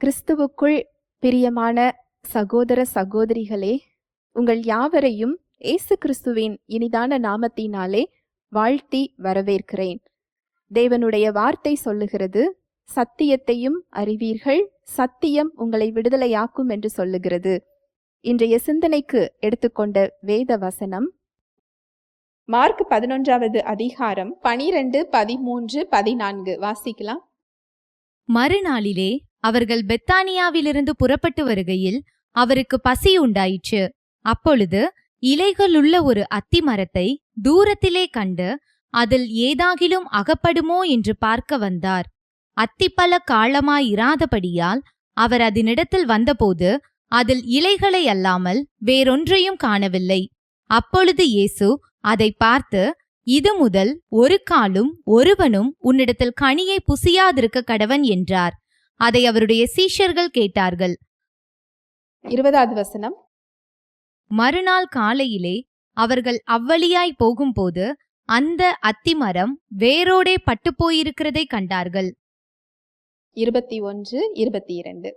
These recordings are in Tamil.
கிறிஸ்துவுக்குள் பிரியமான சகோதர சகோதரிகளே உங்கள் யாவரையும் இயேசு கிறிஸ்துவின் இனிதான நாமத்தினாலே வாழ்த்தி வரவேற்கிறேன். தேவனுடைய வார்த்தை சொல்லுகிறது சத்தியத்தையும் அறிவீர்கள் சத்தியம் உங்களை விடுதலையாக்கும் என்று சொல்லுகிறது. இன்றைய சிந்தனைக்கு எடுத்துக்கொண்ட வேத வசனம் மார்க் பதினொன்றாவது அதிகாரம் பனிரெண்டு பதிமூன்று பதினான்கு வாசிக்கலாம். மறுநாளிலே அவர்கள் பெத்தானியாவிலிருந்து புறப்பட்டு வருகையில் அவருக்கு பசி உண்டாயிற்று. அப்பொழுது இலைகளுள்ள ஒரு அத்தி மரத்தை தூரத்திலே கண்டு அதில் ஏதாகிலும் அகப்படுமோ என்று பார்க்க வந்தார். அத்திப்பல காலமாயிராதபடியால் அவர் அதனிடத்தில் வந்தபோது அதில் இலைகளை அல்லாமல் வேறொன்றையும் காணவில்லை. அப்பொழுது இயேசு அதை பார்த்து இது முதல் ஒரு காலும் ஒருவனும் உன்னிடத்தில் கனியை புசியாதிருக்க கடவன் என்றார். அதை அவருடைய சீஷர்கள் கேட்டார்கள். இருபதாவது வசனம். மறுநாள் காலையிலே அவர்கள் அவ்வழியாய் போகும்போது அந்த அத்திமரம் வேரோடே பட்டுப் போயிருக்கிறதை கண்டார்கள். இருபத்தி ஒன்று இருபத்தி இரண்டு.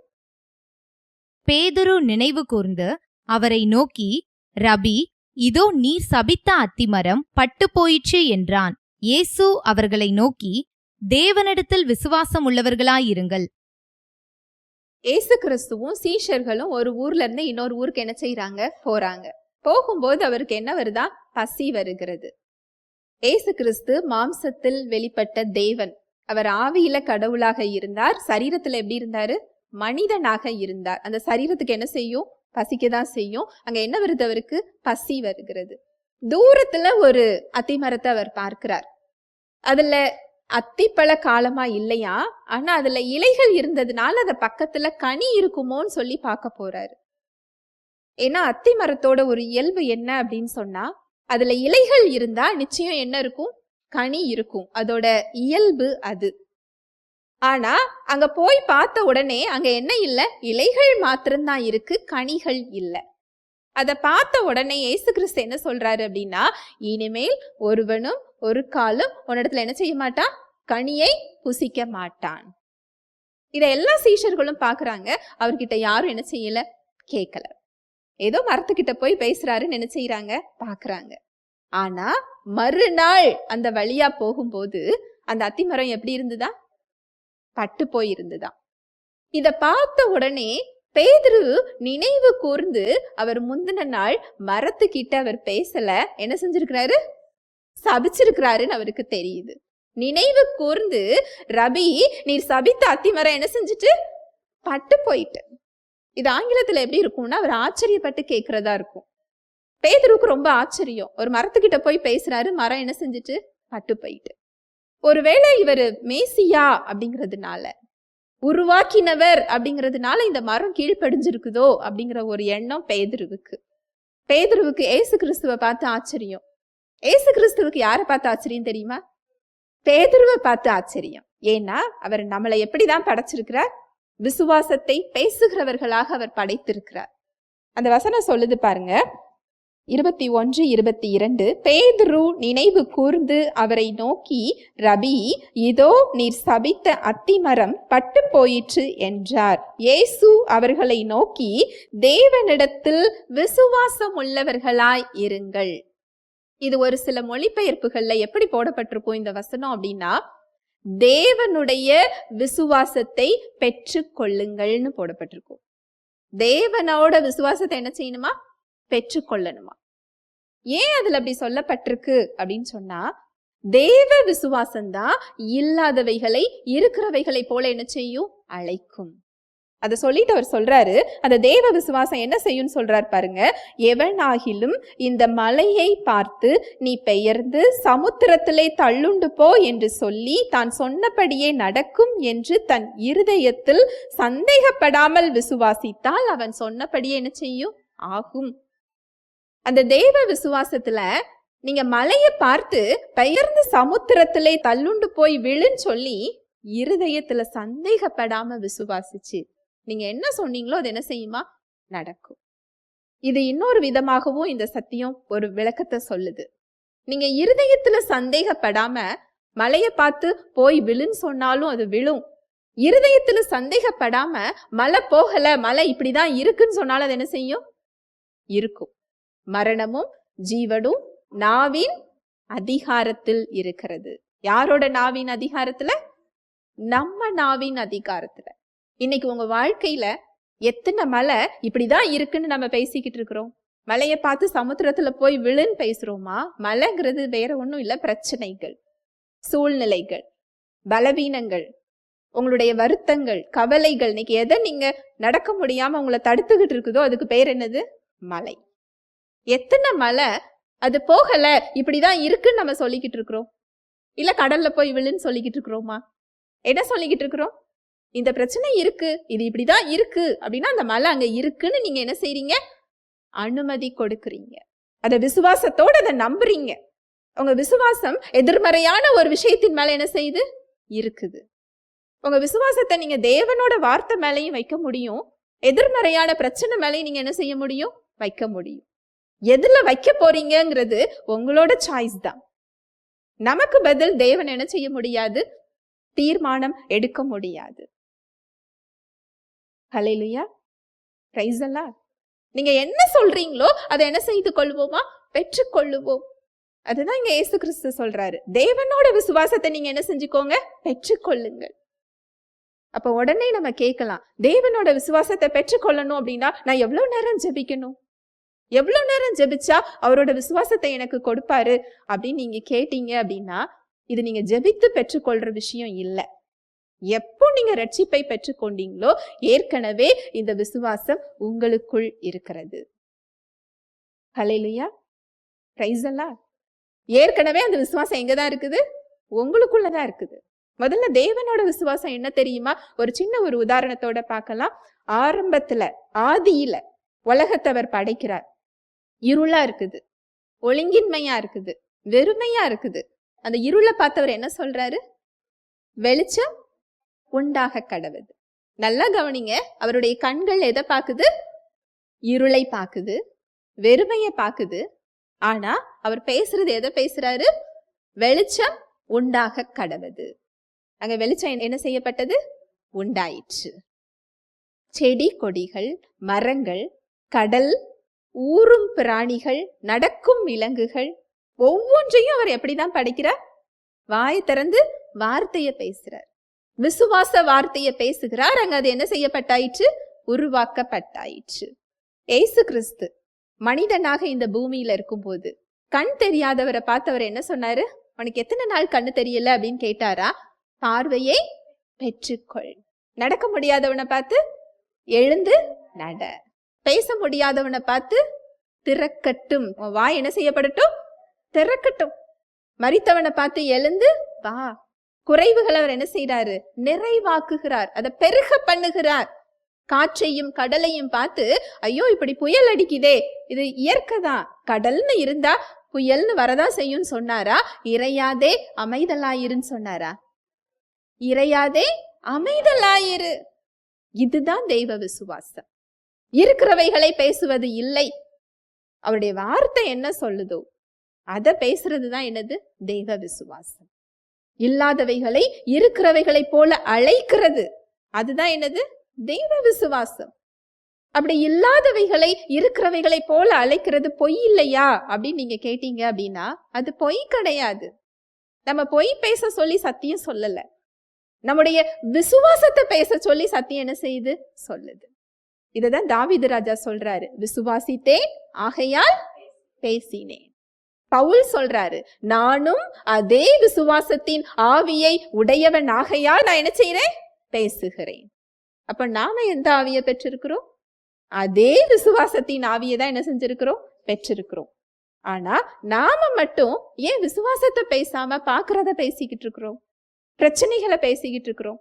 பேதுரு நினைவு கூர்ந்து அவரை நோக்கி ரபி இதோ நீர் சபித்த அத்திமரம் பட்டுப் போயிற்று என்றான். இயேசு அவர்களை நோக்கி தேவனிடத்தில் விசுவாசம் உள்ளவர்களாயிருங்கள். ஏசு கிறிஸ்துவும் சீஷர்களும் ஒரு ஊர்ல இருந்து இன்னொரு ஊருக்கு என்ன செய்யறாங்க போறாங்க. போகும்போது அவருக்கு என்ன வருதா? பசி வருகிறது. ஏசு கிறிஸ்து மாம்சத்தில் வெளிப்பட்ட தேவன். அவர் ஆவியில கடவுளாக இருந்தார். சரீரத்துல எப்படி இருந்தாரு? மனிதனாக இருந்தார். அந்த சரீரத்துக்கு என்ன செய்யும்? பசிக்க தான் செய்யும். அங்க என்ன வருது அவருக்கு? பசி வருகிறது. தூரத்துல ஒரு அத்திமரத்தை அவர் பார்க்கிறார். அதுல அத்திப்பழ காலமா இல்லையா? ஆனா அதுல இலைகள் இருந்ததுனால அத பக்கத்துல கனி இருக்குமோன்னு சொல்லி பார்க்க போறாரு. ஏன்னா அத்தி மரத்தோட ஒரு இயல்பு என்ன அப்படின்னு சொன்னா அதுல இலைகள் இருந்தா நிச்சயம் என்ன இருக்கும்? கனி இருக்கும். அதோட இயல்பு அது. ஆனா அங்க போய் பார்த்த உடனே அங்க என்ன இல்ல? இலைகள் மாத்திரம்தான் இருக்கு கனிகள் இல்ல. அதை பார்த்த உடனே ஏசு கிறிஸ்து என்ன சொல்றாரு அப்படின்னா இனிமேல் ஒருவனும் ஒரு காலும் உன்னிடத்துல என்ன செய்ய மாட்டான் கனியை புசிக்க மாட்டான். இதை எல்லா சீஷர்களும் பாக்குறாங்க. அவர்கிட்ட யாரும் என்ன செய்யல? கேட்கல ஏதோ மரத்துக்கிட்ட போய் பேசுறாருன்னு என்ன செய்யறாங்க பாக்குறாங்க. ஆனா மறுநாள் அந்த வழியா போகும்போது அந்த அத்திமரம் எப்படி இருந்துதா? பட்டு போய் இத பார்த்த உடனே பேதுரு நினைவு கூர்ந்து அவர் முந்தின நாள் மரத்துக்கிட்ட அவர் பேசல. என்ன செஞ்சிருக்கிறாரு? சபிச்சிருக்கிறாருன்னு அவருக்கு தெரியுது. நினைவு கூர்ந்து ரபி நீர் சபித்த அத்திமரம் என்ன செஞ்சுட்டு? பட்டு போயிட்டு. இது ஆங்கிலத்துல எப்படி இருக்கும்னா அவர் ஆச்சரியப்பட்டு கேட்கறதா இருக்கும். பேதருக்கு ரொம்ப ஆச்சரியம். ஒரு மரத்துக்கிட்ட போய் பேசுறாரு மரம் என்ன செஞ்சுட்டு? பட்டு போயிட்டு. ஒருவேளை இவர் மேசியா அப்படிங்கிறதுனால உருவாக்கினவர் அப்படிங்கிறதுனால இந்த மரம் கீழ்ப்படிஞ்சிருக்குதோ அப்படிங்கிற ஒரு எண்ணம் பேதருவுக்கு. பேதுருவுக்கு ஏசு கிறிஸ்துவை பார்த்து ஆச்சரியம். ஏசு கிறிஸ்துவுக்கு யாரை பார்த்து ஆச்சரியம் தெரியுமா? பேதுருவை பார்த்து ஆச்சரியம். ஏன்னா அவர் நம்மளை எப்படிதான் படைச்சிருக்கிறார்? விசுவாசத்தை பேசுகிறவர்களாக அவர் படைத்திருக்கிறார். அந்த வசனம் சொல்லுது பாருங்க. இருபத்தி ஒன்று இருபத்தி இரண்டு பேதுரு நினைவு கூர்ந்து அவரை நோக்கி ரபி இதோ நீர் சபித்த அத்திமரம் பட்டு போயிற்று என்றார். இயேசு அவர்களை நோக்கி தேவனிடத்தில் விசுவாசம் உள்ளவர்களாய் இருங்கள். இது ஒரு சில மொழிபெயர்ப்புகள்ல எப்படி போடப்பட்டிருக்கும் இந்த வசனம் அப்படின்னா தேவனுடைய விசுவாசத்தை பெற்று கொள்ளுங்கள்னு போடப்பட்டிருக்கும். தேவனோட விசுவாசத்தை என்ன செய்யணுமா? பெற்றுக்கொள்ளணுமா? ஏன் அதுல அப்படி சொல்லப்பட்டிருக்கு அப்படின்னு சொன்னா தேவ விசுவாசம்தான் இல்லாதவைகளை இருக்கிறவைகளை போல என்ன செய்யும்? அழைக்கும். அதை சொல்லிட்டு அவர் சொல்றாரு. அந்த தேவ விசுவாசம் என்ன செய்யும்னு சொல்றாரு பாருங்க. எவனாகிலும் இந்த மலையை பார்த்து நீ பெயர்ந்து சமுத்திரத்திலே தள்ளுண்டு போ என்று சொல்லி தான் சொன்னபடியே நடக்கும் என்று தன் இருதயத்தில் சந்தேகப்படாமல் விசுவாசித்தால் அவன் சொன்னபடியே என்ன செய்யும்? ஆகும். அந்த தேவ விசுவாசத்துல நீங்க மலையை பார்த்து பெயர்ந்து சமுத்திரத்திலே தள்ளுண்டு போய் விழுன்னு சொல்லி இருதயத்துல சந்தேகப்படாம விசுவாசிச்சு. நீங்க என்ன சொன்னீங்களோ அது என்ன செய்யுமா? நடக்கும். இது இன்னொரு விதமாகவும் இந்த சத்தியம் ஒரு விளக்கத்தை சொல்லுது. நீங்க இருதயத்துல சந்தேகப்படாம மலையை பார்த்து போய் விழுன்னு சொன்னாலும் அது விழும். இருதயத்துல சந்தேகப்படாம மலை போகல மலை இப்படிதான் இருக்குன்னு சொன்னாலும் அது என்ன செய்யும்? இருக்கும். மரணமும் ஜீவனும் நாவின் அதிகாரத்தில் இருக்கிறது. யாரோட நாவின் அதிகாரத்துல? நம்ம நாவின் அதிகாரத்துல. இன்னைக்கு உங்க வாழ்க்கையில எத்தனை மலை இப்படிதான் இருக்குன்னு நம்ம பேசிக்கிட்டு இருக்கிறோம்? மலையை பார்த்து சமுத்திரத்துல போய் விழுன்னு பேசுறோமா? மலைங்கிறது வேற ஒன்றும் இல்லை பிரச்சனைகள் சூழ்நிலைகள் பலவீனங்கள் உங்களுடைய வருத்தங்கள் கவலைகள். இன்னைக்கு எதை நீங்க நடக்க முடியாம உங்களை தடுத்துக்கிட்டு இருக்குதோ அதுக்கு பேர் என்னது? மலை. எத்தனை மலை அது போகல இப்படிதான் இருக்குன்னு நம்ம சொல்லிக்கிட்டு இருக்கிறோம்? இல்ல கடல்ல போய் விழுன்னு சொல்லிக்கிட்டு இருக்கிறோமா? என்ன சொல்லிக்கிட்டு இருக்கிறோம்? இந்த பிரச்சனை இருக்கு இது இப்படிதான் இருக்கு அப்படின்னா அந்த மலை அங்க இருக்குன்னு நீங்க என்ன செய்றீங்க? அனுமதி கொடுக்குறீங்க. அதை விசுவாசத்தோட அதை நம்புறீங்க. உங்க விசுவாசம் எதிர்மறையான ஒரு விஷயத்தின் மேல என்ன செய்யுது? இருக்குது. உங்க விசுவாசத்தை நீங்க தேவனோட வார்த்தை மேலேயும் வைக்க முடியும். எதிர்மறையான பிரச்சனை மேலேயும் நீங்க என்ன செய்ய முடியும்? வைக்க முடியும். எதுல வைக்க போறீங்கிறது உங்களோட சாய்ஸ் தான். நமக்கு பதில் தேவன் என்ன செய்ய முடியாது? தீர்மானம் எடுக்க முடியாது. ஹalleluya பிரைஸ் அல்லா நீங்க என்ன சொல்றீங்களோ அதை என்ன செய்து கொள்வோமா? பெற்றுக்கொள்ளுவோம். அதுதான் இங்க ஏசு கிறிஸ்து சொல்றாரு. தேவனோட விசுவாசத்தை நீங்க என்ன செஞ்சுக்கோங்க? பெற்றுக்கொள்ளுங்கள். அப்ப உடனே நம்ம கேட்கலாம் தேவனோட விசுவாசத்தை பெற்றுக்கொள்ளணும் அப்படின்னா நான் எவ்வளவு நேரம் ஜெபிக்கணும்? எவ்வளவு நேரம் ஜெபிச்சா அவரோட விசுவாசத்தை எனக்கு கொடுப்பாரு அப்படின்னு நீங்க கேட்டீங்க அப்படின்னா இது நீங்க ஜெபித்து பெற்றுக்கொள்ற விஷயம் இல்லை. எப்போ நீங்க ரட்சிப்பை பெற்றுக்கொண்டீங்களோ ஏற்கனவே இந்த விசுவாசம் உங்களுக்குள் இருக்கிறது. கலையிலையா பிரைஸ் ஏற்கனவே அந்த விசுவாசம் எங்க தான் இருக்குது? உங்களுக்குள்ளதான் இருக்குது. முதல்ல தேவனோட விசுவாசம் என்ன தெரியுமா? ஒரு சின்ன ஒரு உதாரணத்தோட பார்க்கலாம். ஆரம்பத்துல ஆதியில உலகத்தவர் படைக்கிறார். இருளா இருக்குது. ஒழுங்கின்மையா இருக்குது. வெறுமையா இருக்குது. அந்த இருளை பார்த்தவர் என்ன சொல்றாரு? வெளிச்சம் உண்டாக கடவுது. நல்லா கவனிங்க அவருடைய கண்கள் எதை பார்க்குது இருளை பார்க்குது வெறுமையை பார்க்குது ஆனா அவர் பேசுறது எதை பேசுறாரு? வெளிச்சம் உண்டாக கடவுது. அங்க வெளிச்சம் என்ன செய்யப்பட்டது? உண்டாயிற்று. செடி கொடிகள் மரங்கள் கடல் ஊறும் பிராணிகள் நடக்கும் விலங்குகள் ஒவ்வொன்றையும் அவர் எப்படிதான் படைக்கிறார்? வாய் திறந்து வார்த்தைய பேசுறார். விசுவாச வார்த்தையை பேசுகிறார். அங்க அது என்ன செய்யப்பட்டாயிற்று? உருவாக்கப்பட்டாயிற்று. ஏசு கிறிஸ்து மனிதனாக இந்த பூமியில இருக்கும்போது கண் தெரியாதவரை பார்த்தவர் என்ன சொன்னாரு? உனக்கு எத்தனை நாள் கண்ணு தெரியல? அப்படின்னு கேட்டாரா? பார்வையை பெற்றுக்கொள். நடக்க முடியாதவனை பார்த்து எழுந்து நட. பேச முடியாதவனை பார்த்து திறக்கட்டும். உன் வாய் என்ன செய்யப்படட்டும்? திறக்கட்டும். மறித்தவனை பார்த்து எழுந்து வா. குறைவுகள் அவர் என்ன செய்யறாரு நிறைவாக்குகிறார். அதை பெருக பண்ணுகிறார். காற்றையும் கடலையும் பார்த்து ஐயோ இப்படி புயல் அடிக்குதே. இது இயற்கை தான். கடல்னு இருந்தா புயல்னு வரதான் செய்யும்னு சொன்னாரா? இறையாதே அமைதலாயிருன்னு சொன்னாரா? இறையாதே அமைதலாயிரு. இதுதான் தெய்வ விசுவாசம். இருக்கிறவைகளை பேசுவது இல்லை. அவருடைய வார்த்தை என்ன சொல்லுதோ அத பேசுறது தான் என்னது? தெய்வ விசுவாசம். இல்லாதவைகளை இருக்கிறவைகளைப் போல அழைக்கிறது. அதுதான் என்னது? தெய்வ விசுவாசம். அப்படி இல்லாதவைகளை இருக்கிறவைகளை போல அழைக்கிறது பொய் இல்லையா? அப்படின்னு நீங்க கேட்டீங்க அப்படின்னா அது பொய் கிடையாது. நம்ம பொய் பேச சொல்லி சத்தியம் சொல்லல. நம்முடைய விசுவாசத்தை பேச சொல்லி சத்தியம் என்ன செய்யுது? சொல்லுது. இததான் தாவிது ராஜா சொல்றாரு. விசுவாசித்தேன் ஆகையால் பேசினேன். பவுல் சொல்றாரு நானும் அதே விசுவாசத்தின் ஆவியை உடையவன் நான் என்ன செய்யறேன் பேசுகிறேன். அப்ப நாம எந்த ஆவியை பெற்றிருக்கிறோம்? அதே விசுவாசத்தின் ஆவியை தான் என்ன செஞ்சிருக்கிறோம்? பெற்றிருக்கிறோம். ஆனா நாம மட்டும் ஏன் விசுவாசத்தை பேசாம பாக்குறத பேசிக்கிட்டு இருக்கிறோம்? பிரச்சனைகளை பேசிக்கிட்டு இருக்கிறோம்.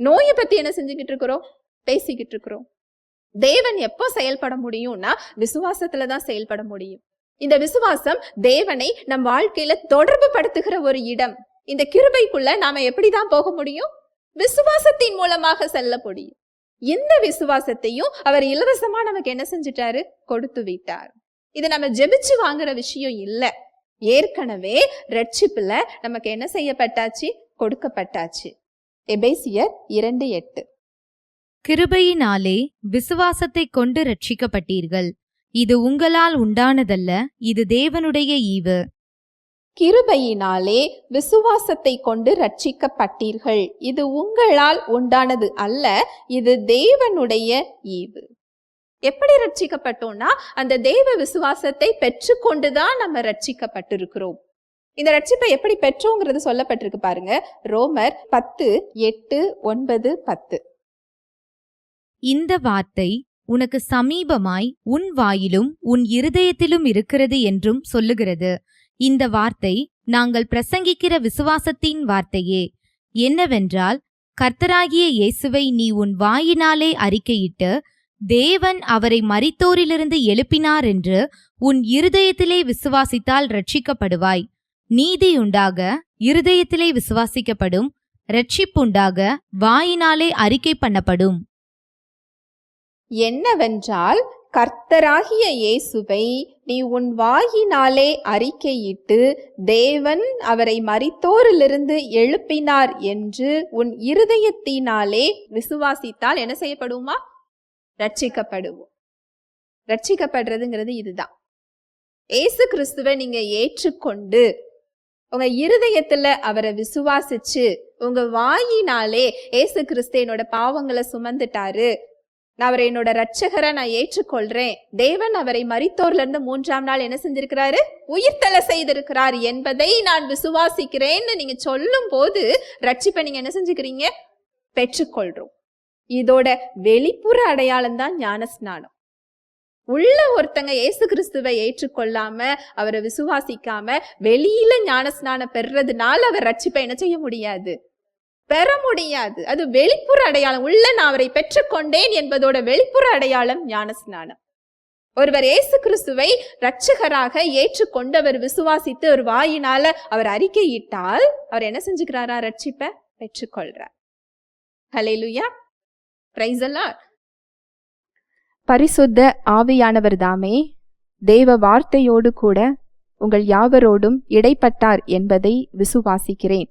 நோயை பத்தி என்ன செஞ்சுக்கிட்டு இருக்கிறோம்? பேசிக்கிட்டு இருக்கிறோம். தேவன் எப்போ செயல்பட முடியும்னா விசுவாசத்துல தான் செயல்பட முடியும். இந்த விசுவாசம் தேவனை நம் வாழ்க்கையில தொடர்பு படுத்துகிற ஒரு இடம். இந்த கிருபைக்குள்ள நாம எப்படிதான் போக முடியும்? விசுவாசத்தின் மூலமாக செல்ல முடியும். இந்த விசுவாசத்தையும் அவர் இலவசமா நமக்கு என்ன செஞ்சிட்டாரு? கொடுத்து விட்டார். இது நம்ம ஜெபிச்சு வாங்குற விஷயம் இல்ல. ஏற்கனவே ரட்சிப்புல நமக்கு என்ன செய்யப்பட்டாச்சு? கொடுக்கப்பட்டாச்சு. எபேசியர் இரண்டு எட்டு. கிருபையினாலே விசுவாசத்தை கொண்டு ரட்சிக்கப்பட்டீர்கள். இது உங்களால் உண்டானதல்ல இது தேவனுடைய ஈவு. கிருபையினாலே விசுவாசத்தை கொண்டு ரட்சிக்கப்பட்டீர்கள் இது உங்களால் உண்டானது அல்ல இது தேவனுடைய ஈவு. எப்படி ரட்சிக்கப்பட்டோம்னா அந்த தேவ விசுவாசத்தை பெற்றுக்கொண்டுதான் நம்ம ரட்சிக்கப்பட்டிருக்கிறோம் இந்த ரட்சிப்பை எப்படி பெற்றோங்கிறது சொல்லப்பட்டிருக்கு பாருங்க. ரோமர் பத்து எட்டு ஒன்பது பத்து. இந்த வார்த்தை உனக்கு சமீபமாய் உன் வாயிலும் உன் இருதயத்திலும் இருக்கிறது என்றும் சொல்லுகிறது. இந்த வார்த்தை நாங்கள் பிரசங்கிக்கிற விசுவாசத்தின் வார்த்தையே. என்னவென்றால் கர்த்தராகிய இயேசுவை நீ உன் வாயினாலே அறிக்கையிட்டு தேவன் அவரை மரித்தோரிலிருந்து எழுப்பினார் என்று உன் இருதயத்திலே விசுவாசித்தால் ரட்சிக்கப்படுவாய் நீதியுண்டாக இருதயத்திலே விசுவாசிக்கப்படும் ரட்சிப்புண்டாக வாயினாலே அறிக்கை பண்ணப்படும். என்னவென்றால் கர்த்தராகிய இயேசுவை நீ உன் வாயினாலே அறிக்கையிட்டு தேவன் அவரை மறித்தோரிலிருந்து எழுப்பினார் என்று உன் இருதயத்தினாலே விசுவாசித்தால் என்ன செய்யப்படுமா? ரட்சிக்கப்படுவோம். ரட்சிக்கப்படுறதுங்கிறது இதுதான். ஏசு கிறிஸ்துவை நீங்க ஏற்றுக்கொண்டு உங்க இருதயத்துல அவரை விசுவாசிச்சு உங்க வாயினாலே ஏசு கிறிஸ்து என்னோட பாவங்களை சுமந்துட்டாரு நான் அவரை என்னோட ரட்சகரை நான் ஏற்றுக்கொள்றேன். தேவன் அவரை மறித்தோர்லேருந்து மூன்றாம் நாள் என்ன செஞ்சிருக்கிறாரு? உயிர்த்தலை செய்திருக்கிறார் என்பதை நான் விசுவாசிக்கிறேன்னு நீங்க சொல்லும் போது ரட்சிப்பை நீங்க என்ன செஞ்சுக்கிறீங்க? பெற்றுக்கொள்றோம். இதோட வெளிப்புற அடையாளம் தான் ஞான ஸ்நானம் உள்ள ஒருத்தங்க இயேசு கிறிஸ்துவை ஏற்றுக்கொள்ளாம அவரை விசுவாசிக்காம வெளியில ஞான ஸ்நானம் பெறுறதுனால அவர் ரட்சிப்பை என்ன செய்ய முடியாது? பெற முடியாது. அது வெளிப்புற அடையாளம். உள்ள நான் அவரை பெற்றுக்கொண்டேன் என்பதோட வெளிப்புற அடையாளம் ஞானஸ்நானம். ஒருவர் இயேசு கிறிஸ்துவை ரட்சகராக ஏற்றுக்கொண்டு அவர் விசுவாசித்து ஒரு வாயினால அவர் அறிக்கையிட்டால் அவர் என்ன செஞ்சுக்கிறாரா? ரட்சிப்பை பெற்றுக்கொள்றார். ஹalleluya பிரைஸ் அல்லாஹ் பரிசுத்த ஆவியானவர் தாமே தேவ வார்த்தையோடு கூட உங்கள் யாவரோடும் இடைப்பட்டார் என்பதை விசுவாசிக்கிறேன்.